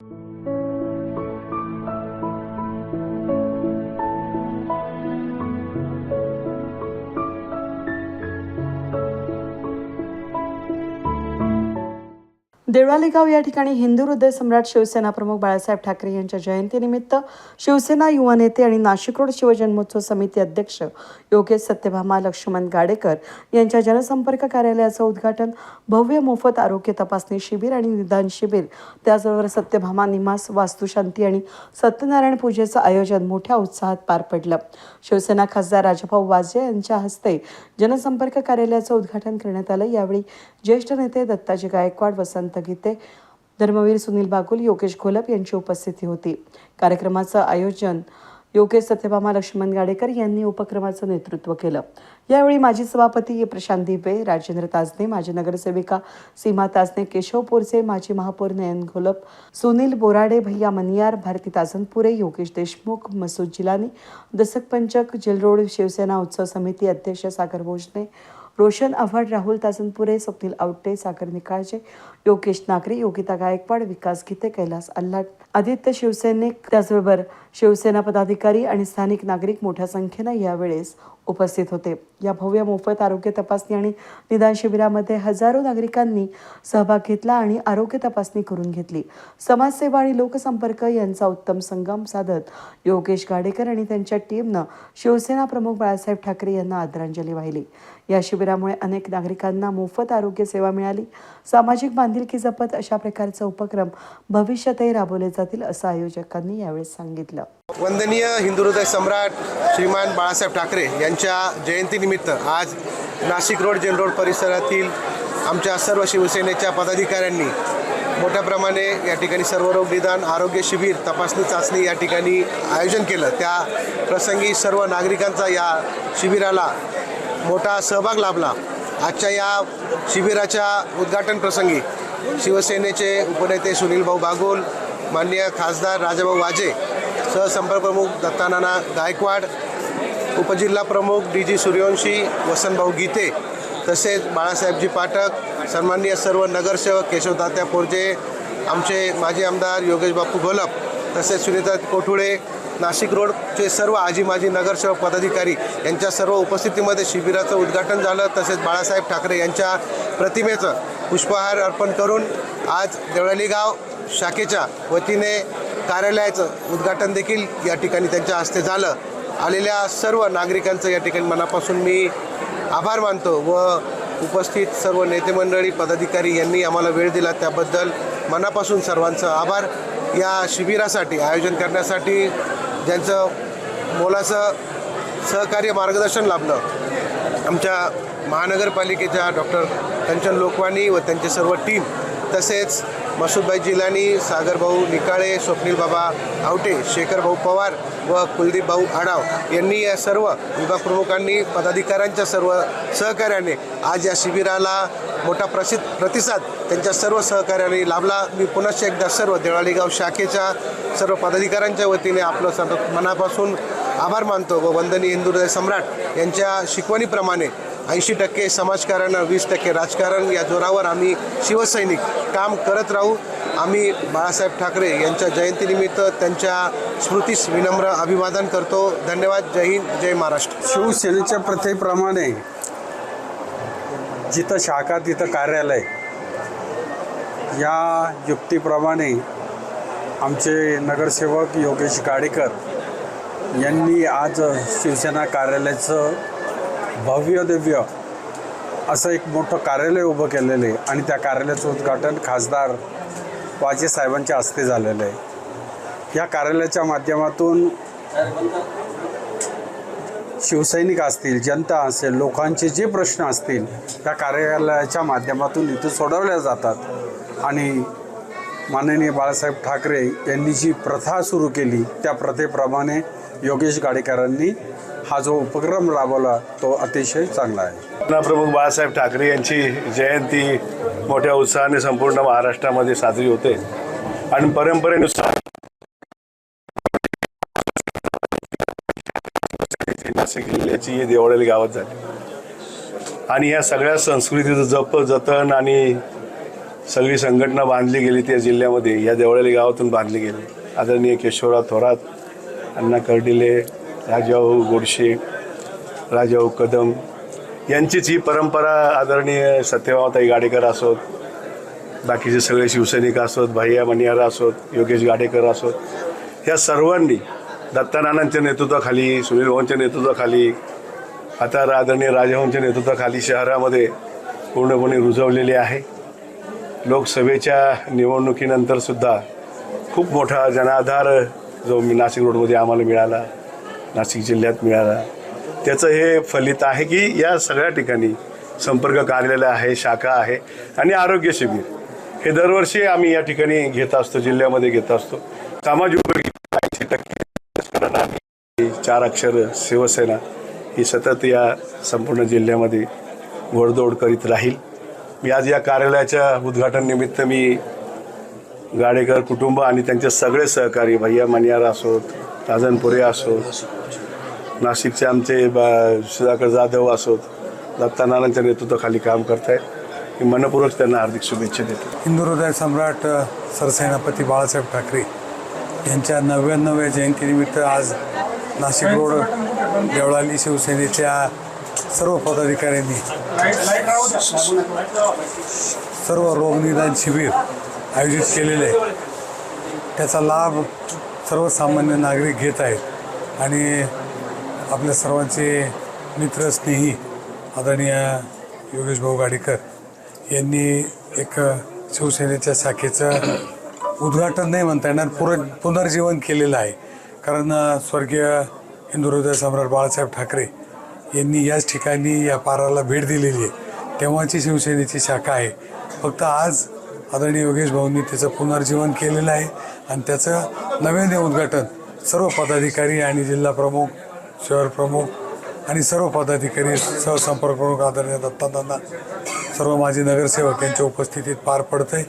देवळाली देवळालेगाव या ठिकाणी हिंदू हृदय सम्राट शिवसेना प्रमुख बाळासाहेब ठाकरे यांच्या जयंतीनिमित्त शिवसेना युवा नेते आणि नाशिक रोड शिवजन्मोत्सव समिती अध्यक्ष योगेश सत्यभामा लक्ष्मण गाडेकर यांच्या जनसंपर्क कार्यालयाचं उद्घाटन भव्य मोफत आरोग्य तपासणी शिबिर आणि निदान शिबिर त्याचबरोबर सत्यभामा निमास वास्तुशांती आणि सत्यनारायण पूजेचं आयोजन मोठ्या उत्साहात पार पडलं. शिवसेना खासदार राजभाऊ वाजे यांच्या हस्ते जनसंपर्क कार्यालयाचं उद्घाटन करण्यात आलं. यावेळी ज्येष्ठ नेते दत्ताजी गायकवाड वसंत गीते धर्मवीर सुनील बागुल योगेश घोलप यांची उपस्थिती होती. कार्यक्रमाचं आयोजन योगेश सत्यभामा लक्ष्मण गाडेकर यांनी उपक्रमाचं नेतृत्व केलं. यावेळी माजी सभापती प्रशांत दिबे राजेंद्र ताजने माजी नगरसेविका सीमा ताजने केशव पोरसे माजी महापौर नयन घोलप सुनील बोराडे भैया मनियार भारती ताजनपुरे योगेश देशमुख मसूद जिलानी दसक पंचक शिवसेना उत्सव समिती अध्यक्ष सागर भोजने रोशन आव्हाड राहुल तासनपुरे स्वप्नील आवटे सागर निकाळजे योगेश नागरे योगिता गायकवाड विकास गीते कैलास अल्लाट आदित्य शिवसैनिक त्याचबरोबर शिवसेना पदाधिकारी आणि स्थानिक नागरिक मोठ्या संख्येनं यावेळेस उपस्थित होते. या भव्य मोफत आरोग्य तपासणी आणि निदान शिबिरामध्ये हजारो नागरिकांनी सहभाग घेतला आणि आरोग्य तपासणी करून घेतली. समाजसेवा आणि लोकसंपर्क यांचा उत्तम संगम साधत योगेश गाडेकर आणि त्यांच्या टीमनं शिवसेना प्रमुख बाळासाहेब ठाकरे यांना आदरांजली वाहिली. या शिबिरामुळे अनेक नागरिकांना मोफत आरोग्य सेवा मिळाली. सामाजिक बांधिलकी जपत अशा प्रकारचे उपक्रम भविष्यातही राबवले जातील असं आयोजकांनी यावेळी सांगितलं. वंदनीय हिंदू हृदय सम्राट श्रीमान बाळासाहेब ठाकरे यांच्या जयंतीनिमित्त आज नाशिक रोड जेन रोड परिसरातील आमच्या सर्व शिवसेनेच्या पदाधिकाऱ्यांनी मोठ्या प्रमाणे या ठिकाणी सर्वरोग निदान आरोग्य शिबिर तपासणी चाचणी या ठिकाणी आयोजन केलं. त्या प्रसंगी सर्व नागरिकांचा या शिबिराला मोठा सहभाग लाभला. आजच्या या शिबिराच्या उद्घाटन प्रसंगी शिवसेनेचे उपनेते सुनीलभाऊ बागुल माननीय खासदार राजाभाऊ वाजे सहसंपर्क प्रमुख दत्तानाना गायकवाड उपजिल्हा प्रमुख डी जी सूर्यवंशी वसंतभाऊ गीते तसेच बाळासाहेबजी पाठक सन्माननीय सर्व नगरसेवक केशवदात्या पोरजे आमचे माजी आमदार योगेश बापू घोलप तसेच सुनीता कोठुळे नाशिक रोडचे सर्व आजी माजी नगरसेवक पदाधिकारी यांच्या सर्व उपस्थितीमध्ये शिबिराचं उद्घाटन झालं. तसेच बाळासाहेब ठाकरे यांच्या प्रतिमेचं पुष्पहार अर्पण करून आज देवळाली गाव शाखेच्या वतीने कार्यालयाचं उद्घाटन देखील या ठिकाणी त्यांच्या हस्ते झालं. आलेल्या सर्व नागरिकांचं या ठिकाणी मनापासून मी आभार मानतो व उपस्थित सर्व नेते मंडळी पदाधिकारी यांनी आम्हाला वेळ दिला त्याबद्दल मनापासून सर्वांचं आभार. या शिबिरासाठी आयोजन करण्यासाठी ज्यांचं मोलाचं सहकार्य मार्गदर्शन लाभलं आमच्या महानगरपालिकेच्या डॉक्टर त्यांच्या लोकवाणी व त्यांचे सर्व टीम तसेच मसूदभाई जिलानी सागरभाऊ निकाळे स्वप्नील बाबा आवटे शेखरभाऊ पवार व कुलदीप भाऊ आडाव यांनी या सर्व विभाग प्रमुखांनी पदाधिकाऱ्यांच्या सर्व सहकार्याने आज या शिबिराला मोठा प्रसिद्ध प्रतिसाद त्यांच्या सर्व सहकार्याने लाभला. मी पुनश्च एकदा सर्व देवाळीगाव शाखेच्या सर्व पदाधिकाऱ्यांच्या वतीने आपलं सर्व मनापासून आभार मानतो व वंदनी हिंदुदय सम्राट यांच्या शिकवणीप्रमाणे ऐंशी टक्के समाजकारण वीस टक्के राजकारण या जोरावर आम्ही शिवसैनिक काम करत राहू. आम्ही बाळासाहेब ठाकरे यांच्या जयंतीनिमित्त त्यांच्या स्मृतीस विनम्र अभिवादन करतो. धन्यवाद. जय हिंद. जय महाराष्ट्र. शिवसेनेच्या प्रथेप्रमाणे जिथं शाखा तिथं कार्यालय या युक्तीप्रमाणे आमचे नगरसेवक योगेश गाडेकर यांनी आज शिवसेना कार्यालयाचं भव्य दिव्य असं एक मोठं कार्यालय उभं केलेलं आहे आणि त्या कार्यालयाचं उद्घाटन खासदार वाजे साहेबांच्या हस्ते झालेलं आहे. या कार्यालयाच्या माध्यमातून शिवसैनिक असतील जनता असेल लोकांचे जे प्रश्न असतील त्या कार्यालयाच्या माध्यमातून इथं सोडवल्या जातात. आणि माननीय बाळासाहेब ठाकरे यांनी जी प्रथा सुरू केली त्या प्रथेप्रमाणे योगेश गाडेकरांनी हा जो उपक्रम राबवला तो अतिशय चांगला आहे. प्रमुख बाळासाहेब ठाकरे यांची जयंती मोठ्या उत्साहाने संपूर्ण महाराष्ट्रामध्ये साजरी होते. आणि परंपरेनुसार किल्ल्याची ही देवळाली गावात झाली. आणि या सगळ्या संस्कृतीचं जप जतन आणि सगळी संघटना बांधली गेली त्या जिल्ह्यामध्ये या देवळाली गावातून बांधली गेली. आदरणीय केशवराव थोरात अण्णा कर्डिले राजाभाऊ हो गोडशे राजाभाऊ हो कदम यांचीच ही परंपरा आदरणीय सत्यभावताई गाडेकर असोत बाकीचे सगळे शिवसैनिक असोत भैया मनियारा असोत योगेश गाडेकर असोत ह्या सर्वांनी दत्तानानांच्या नेतृत्वाखाली सुनील भाऊंच्या नेतृत्वाखाली आता आदरणीय राजभवनच्या नेतृत्वाखाली शहरामध्ये पूर्णपणे रुजवलेली आहे. लोकसभेच्या निवडणुकीनंतरसुद्धा खूप मोठा जनाधार जो मी नाशिक रोडमध्ये आम्हाला मिळाला. नाशिक जिल्ह्यात मिळाला. त्याचं हे फलित आहे की या सगळ्या ठिकाणी संपर्क कार्यालय आहे शाखा आहे आणि आरोग्य शिबिर. हे दरवर्षी आम्ही या ठिकाणी घेत असतो जिल्ह्यामध्ये घेत असतो. सामाजिक ऐंशी टक्के चार अक्षर शिवसेना ही सतत या संपूर्ण जिल्ह्यामध्ये घोडदौड करीत राहील. मी आज या कार्यालयाच्या उद्घाटन निमित्त मी गाडेकर कुटुंब आणि त्यांचे सगळे सहकारी भैया मनियार असोत राजनपुरे असोत नाशिकचे आमचे सुधाकर जाधव असोत दत्तानानांच्या नेतृत्वाखाली काम करतायत. मी मनपूर्वक त्यांना हार्दिक शुभेच्छा देतो. हिंदू हृदय सम्राट सरसेनापती बाळासाहेब ठाकरे यांच्या नव्याण्णव्या जयंतीनिमित्त आज नाशिक रोड देवळाली शिवसेनेच्या सर्व पदाधिकाऱ्यांनी सर्व रोगनिदान शिबिर आयोजित केलेले आहे त्याचा लाभ सर्वसामान्य नागरिक घेत आहेत. आणि आपल्या सर्वांचे मित्र स्नेही आदरणीय योगेश भाऊ गाडीकर यांनी एक शिवसेनेच्या शाखेचं उद्घाटन नाही म्हणता येणार पुर पुनर्जीवन केलेलं आहे. कारण स्वर्गीय हिंदुहृदय सम्राट बाळासाहेब ठाकरे यांनी याच ठिकाणी या पाराला भेट दिलेली आहे. तेव्हाची शिवसेनेची शाखा आहे. फक्त आज आदरणीय योगेश भाऊंनी त्याचं पुनर्जीवन केलेलं आहे आणि त्याचं नव्याने उद्घाटन सर्व पदाधिकारी आणि जिल्हा प्रमुख शहर प्रमुख आणि सर्व पदाधिकारी सहसंपर्क प्रमुख आदरणीय दत्तादांना सर्व माझे नगरसेवक यांच्या उपस्थितीत पार पडतंय.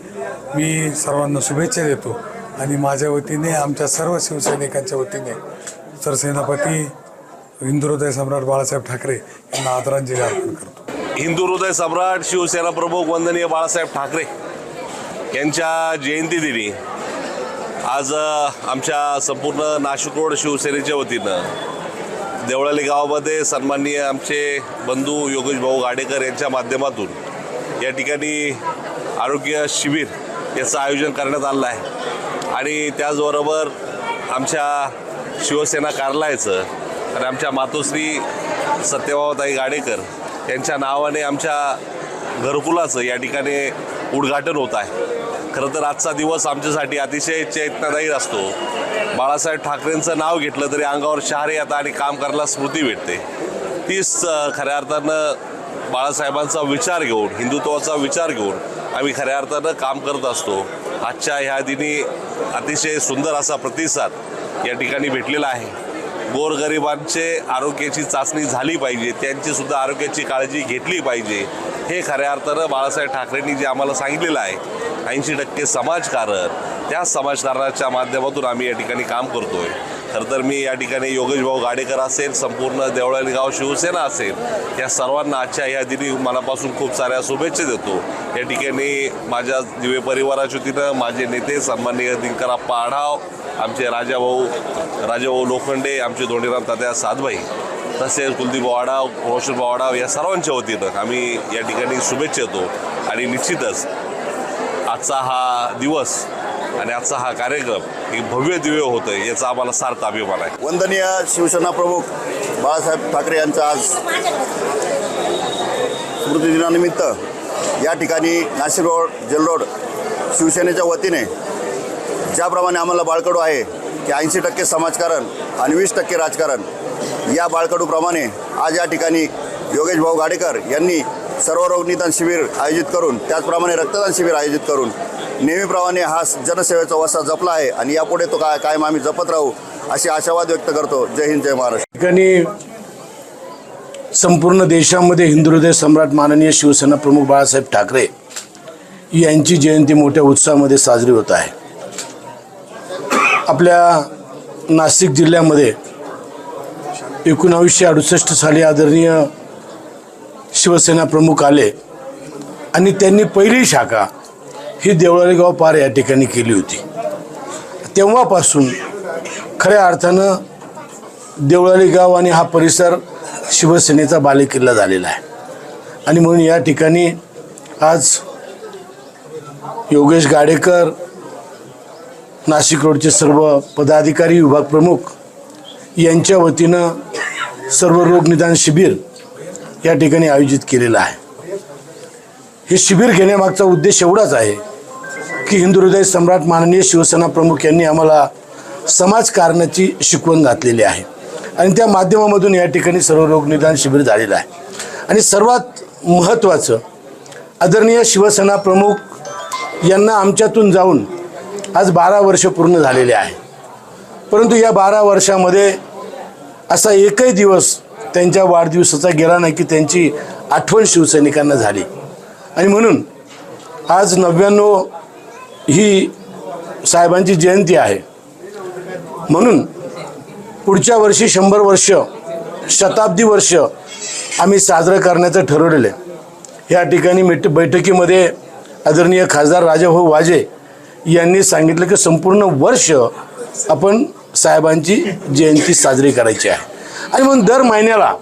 मी सर्वांना शुभेच्छा देतो आणि माझ्या वतीने आमच्या सर्व शिवसैनिकांच्या वतीने सरसेनापती हिंदू हृदय सम्राट बाळासाहेब ठाकरे यांना आदरांजली अर्पण करतो. हिंदू हृदय सम्राट शिवसेना प्रमुख वंदनीय बाळासाहेब ठाकरे. यांच्या जयंती दिनी आज आमच्या संपूर्ण नाशिक रोड शिवसेनेच्या वतीनं देवळाली गावामध्ये सन्माननीय आमचे बंधू योगेश भाऊ गाडेकर यांच्या माध्यमातून या ठिकाणी आरोग्य शिबिर याचं आयोजन करण्यात आलं आहे. आणि त्याचबरोबर आमच्या शिवसेना कार्यालयाचं आणि आमच्या मातोश्री सत्यभावताई गाडेकर यांच्या नावाने आमच्या घरकुलाचं या ठिकाणी उद्घाटन होत आहे. खरं तर आजचा दिवस आमच्यासाठी अतिशय चैतन्यदायी असतो. बाळासाहेब ठाकरेंचं नाव घेतलं तरी अंगावर शहारे येतात आणि काम करायला स्मृती भेटते. तीच खऱ्या अर्थानं बाळासाहेबांचा विचार घेऊन हिंदुत्वाचा विचार घेऊन आम्ही खऱ्या अर्थानं काम करत असतो. आजच्या ह्या दिनी अतिशय सुंदर असा प्रतिसाद या ठिकाणी भेटलेला आहे. गोरगरिबांचे आरोग्याची चाचणी झाली पाहिजे त्यांची सुद्धा आरोग्याची काळजी घेतली पाहिजे हे खऱ्या अर्थानं बाळासाहेब ठाकरेंनी जे आम्हाला सांगितलेलं आहे ऐंशी टक्के समाजकारण त्या समाजकारणाच्या माध्यमातून आम्ही या ठिकाणी काम करतोय. खरं तर मी या ठिकाणी योगेश भाऊ गाडेकर असेल संपूर्ण देवळाली गाव शिवसेना असेल या सर्वांना आजच्या ह्या दिनी मनापासून खूप साऱ्या शुभेच्छा देतो. या ठिकाणी माझ्या दिवे परिवाराच्या वतीनं माझे नेते सन्माननीय दिनकराप्पा आढाव आमचे राजाभाऊ राजाभाऊ लोखंडे आमचे दोंडीराम तात्या सातभाई तसेच कुलदीप वाडाव रोशन वाडाव या सर्वांच्या वतीनं आम्ही या ठिकाणी शुभेच्छा येतो आणि निश्चितच आजचा हा दिवस आणि आजचा हा कार्यक्रम एक भव्य दिव्य होतं याचा आम्हाला सार्थ अभिमान आहे. वंदनीय शिवसेना प्रमुख बाळासाहेब ठाकरे यांचा आज स्मृतिदिनानिमित्त या ठिकाणी नाशिक रोड जेल रोड शिवसेनेच्या वतीने ज्याप्रमाणे आम्हाला बाळकडू आहे की ऐंशी टक्के समाजकारण आणि वीस टक्के राजकारण. या बाळकडूप्रमाणे आज या ठिकाणी योगेश भाऊ गाडेकर यांनी सर्व रोग निदान शिबिर आयोजित करून त्याचप्रमाणे रक्तदान शिबिर आयोजित करून नेहमीप्रमाणे हा जनसेवेचा वसा जपला आहे आणि यापुढे तो काय कायम आम्ही जपत राहू अशी आशावाद व्यक्त करतो. जय हिंद जय महाराष्ट्र. ठिकाणी संपूर्ण देशामध्ये हिंदू हृदय सम्राट माननीय शिवसेना प्रमुख बाळासाहेब ठाकरे यांची जयंती मोठ्या उत्साहामध्ये साजरी होत आहे. आपल्या नाशिक जिल्ह्यामध्ये एकोणावीसशे अडुसष्ट साली आदरणीय शिवसेना प्रमुख आले आणि त्यांनी पहिली शाखा ही देवळालेगाव पार या ठिकाणी केली होती. तेव्हापासून खऱ्या अर्थानं देवळालेगाव आणि हा परिसर शिवसेनेचा बालेकिल्ला झालेला आहे. आणि म्हणून या ठिकाणी आज योगेश गाडेकर नाशिक रोडचे सर्व पदाधिकारी विभाग प्रमुख यांच्या वतीनं सर्व रोग निदान शिबिर या ठिकाणी आयोजित केलेलं आहे. हे शिबिर घेण्यामागचा उद्देश एवढाच आहे की हिंदू हृदय सम्राट माननीय शिवसेना प्रमुख यांनी आम्हाला समाजकारणाची शिकवण घातलेली आहे. आणि त्या माध्यमामधून या ठिकाणी सर्व रोग निदान शिबिर झालेलं आहे. आणि सर्वात महत्त्वाचं आदरणीय शिवसेना प्रमुख यांना आमच्यातून जाऊन आज बारा वर्ष पूर्ण झालेले आहे. परंतु या बारा वर्षामध्ये असा एकही दिवस त्यांच्या वाढदिवसाचा गेला नाही की त्यांची आठवण शिवसैनिकांना झाली. आणि म्हणून आज नव्याण्णव ही साहेबांची जयंती आहे. म्हणून पुढच्या वर्षी शंभर वर्ष शताब्दी वर्ष आम्ही साजरं करण्याचं ठरवलेलं आहे. या ठिकाणी मिट बैठकीमध्ये आदरणीय खासदार राजाभाऊ वाजे यांनी सांगितलं की संपूर्ण वर्ष आपण साहेबांची जयंती साजरी करायची आहे. आणि म्हणून दर महिन्याला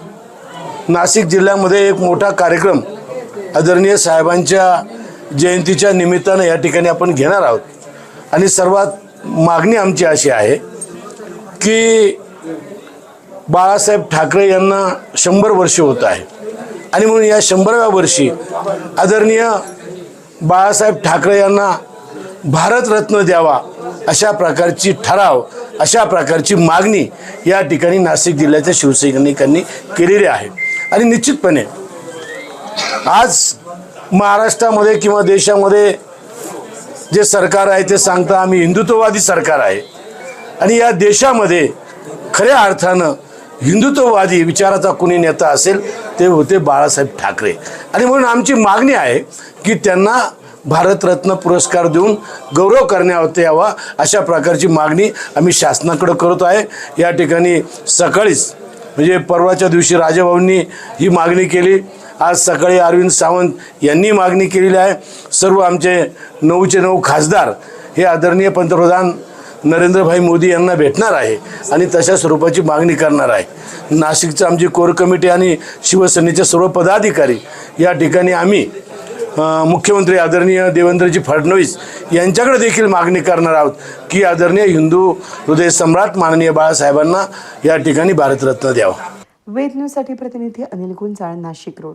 नाशिक जिल्ह्यामध्ये एक मोठा कार्यक्रम आदरणीय साहेबांच्या जयंतीच्या निमित्तानं या ठिकाणी आपण घेणार आहोत. आणि सर्वात मागणी आमची अशी आहे की बाळासाहेब ठाकरे यांना शंभर वर्ष होत आहे. आणि म्हणून या शंभराव्या वर्षी आदरणीय बाळासाहेब ठाकरे यांना भारतरत्न द्यावा अशा प्रकारची ठराव अशा प्रकारची मागणी या ठिकाणी नाशिक जिल्ह्याच्या शिवसैनिकांनी केलेली आहे. आणि निश्चितपणे आज महाराष्ट्रामध्ये किंवा देशामध्ये जे सरकार आहे ते सांगता आम्ही हिंदुत्ववादी सरकार आहे. आणि या देशामध्ये खऱ्या अर्थानं हिंदुत्ववादी विचाराचा कुणी नेता असेल ते होते बाळासाहेब ठाकरे. आणि म्हणून आमची मागणी आहे की त्यांना भारतरत्न पुरस्कार देऊन गौरव करण्यात यावा अशा प्रकारची मागणी आम्ही शासनाकडं करत आहे. या ठिकाणी सकाळीच म्हणजे परवाच्या दिवशी राजाभाऊंनी ही मागणी केली. आज सकाळी अरविंद सावंत यांनी मागणी केलेली आहे. सर्व आमचे नऊचे नऊ खासदार हे आदरणीय पंतप्रधान नरेंद्रभाई मोदी यांना भेटणार आहे आणि तशा स्वरूपाची मागणी करणार आहे. नाशिकचं आमची कोर कमिटी आणि शिवसेनेचे सर्व पदाधिकारी या ठिकाणी आम्ही मुख्यमंत्री आदरणीय देवेंद्रजी फडणवीस यांच्याकडे देखील मागणी करणार आहोत की आदरणीय हिंदू हृदय सम्राट माननीय बाळासाहेबांना या ठिकाणी भारतरत्न द्यावा. वेद न्यूजसाठी प्रतिनिधी अनिल गुंजाळ नाशिक रोड.